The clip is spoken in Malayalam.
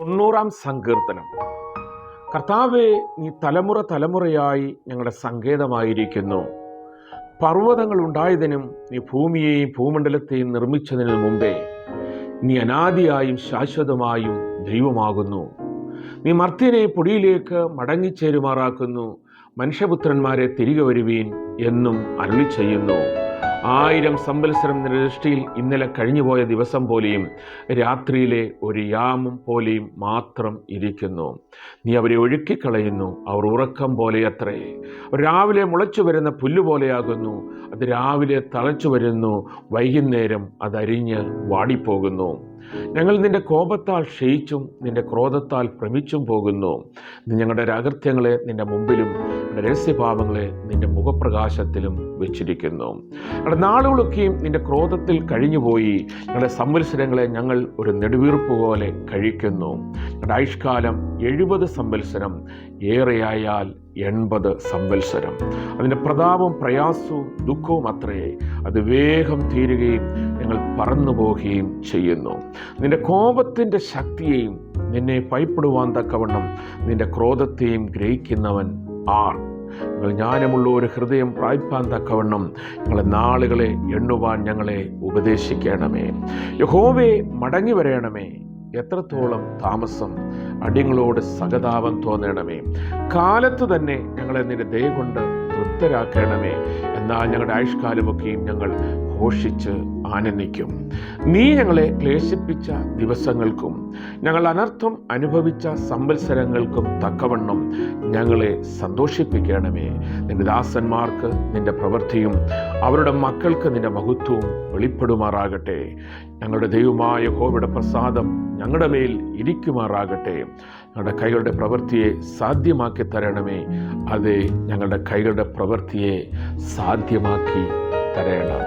തൊണ്ണൂറാം സങ്കീർത്തനം. കർത്താവെ നീ തലമുറ തലമുറയായി ഞങ്ങളുടെ സങ്കേതമായിരിക്കുന്നു. പർവതങ്ങൾ ഉണ്ടായതിനും നീ ഭൂമിയെയും ഭൂമണ്ഡലത്തെയും നിർമ്മിച്ചതിനു മുമ്പേ നീ അനാദിയായും ശാശ്വതമായും ദൈവമാകുന്നു. നീ മർത്യനെ പൊടിയിലേക്ക് മടങ്ങിച്ചേരുമാറാക്കുന്നു. മനുഷ്യപുത്രന്മാരെ തിരികെ വരുവീൻ എന്നും അരുളി ചെയ്യുന്നു ആയിരം സംവത്സരം ദൃഷ്ടിയിൽ ഇന്നലെ കഴിഞ്ഞുപോയ ദിവസം പോലെയും രാത്രിയിലെ ഒരു യാമം പോലെയും മാത്രം ഇരിക്കുന്നു. നീ അവരെ ഒഴുക്കിക്കളയുന്നു. അവർ ഉറക്കം പോലെയത്രേ. രാവിലെ മുളച്ചു വരുന്ന പുല്ല് പോലെയാകുന്നു. അത് രാവിലെ തളച്ചു വരുന്നു. വൈകുന്നേരം അതരിഞ്ഞ് വാടിപ്പോകുന്നു. ഞങ്ങൾ നിന്റെ കോപത്താൽ ക്ഷയിച്ചും നിന്റെ ക്രോധത്താൽ ഭ്രമിച്ചും പോകുന്നു. ഞങ്ങളുടെ അകൃത്യങ്ങളെ നിന്റെ മുമ്പിലും രഹസ്യഭാവങ്ങളെ നിന്റെ മുഖപ്രകാശത്തിലും വെച്ചിരിക്കുന്നു. ഞങ്ങളുടെ നാളുകളൊക്കെയും നിന്റെ ക്രോധത്തിൽ കഴിഞ്ഞുപോയി. ഞങ്ങളുടെ സംവത്സരങ്ങളെ ഞങ്ങൾ ഒരു നെടുവീർപ്പ് പോലെ കഴിക്കുന്നു. ആയുഷ്കാലം എഴുപത് സംവത്സരം ഏറെയായാൽ എൺപത് സംവത്സരം. അതിന്റെ പ്രതാപവും പ്രയാസവും ദുഃഖവും അത്രയേ അത് വേഗം തീരുകയും ഞങ്ങൾ പറന്നു പോവുകയും ചെയ്യുന്നു. നിന്റെ കോപത്തിന്റെ ശക്തിയെയും നിന്നെ ഭയപ്പെടുവാൻ തക്കവണ്ണം നിന്റെ ക്രോധത്തെയും ഗ്രഹിക്കുന്നവൻ ആർ. നിങ്ങൾ ജ്ഞാനമുള്ള ഒരു ഹൃദയം പ്രായ്പാൻ തക്കവണ്ണം ഞങ്ങളെ നാളുകളെ എണ്ണുവാൻ ഞങ്ങളെ ഉപദേശിക്കണമേ. യഹോവേ മടങ്ങി വരയണമേ എത്രത്തോളം താമസം അടിങ്ങളോട് സഹതാപം തോന്നണമേ? കാലത്ത് തന്നെ ഞങ്ങളെ നിന്റെ ദയ കൊണ്ട് തൃപ്തരാക്കണമേ. എന്നാൽ ഞങ്ങളുടെ ആയുഷ്കാലമൊക്കെയും ഞങ്ങൾ ഘോഷിച്ച് ആനന്ദിക്കും. നീ ഞങ്ങളെ ക്ലേശിപ്പിച്ച ദിവസങ്ങൾക്കും ഞങ്ങൾ അനർത്ഥം അനുഭവിച്ച സംവത്സരങ്ങൾക്കും തക്കവണ്ണം ഞങ്ങളെ സന്തോഷിപ്പിക്കണമേ. നിന്റെ ദാസന്മാർക്ക് നിന്റെ പ്രവൃത്തിയും അവരുടെ മക്കൾക്ക് നിന്റെ മഹത്വവും വെളിപ്പെടുമാറാകട്ടെ. ഞങ്ങളുടെ ദൈവമായ ഹോവിടെ പ്രസാദം ഞങ്ങളുടെ മേൽ ഇരിക്കുമാറാകട്ടെ. ഞങ്ങളുടെ കൈകളുടെ പ്രവൃത്തിയെ സാധ്യമാക്കി തരണമേ. അതെ ഞങ്ങളുടെ കൈകളുടെ പ്രവൃത്തിയെ സാധ്യമാക്കി തരണം.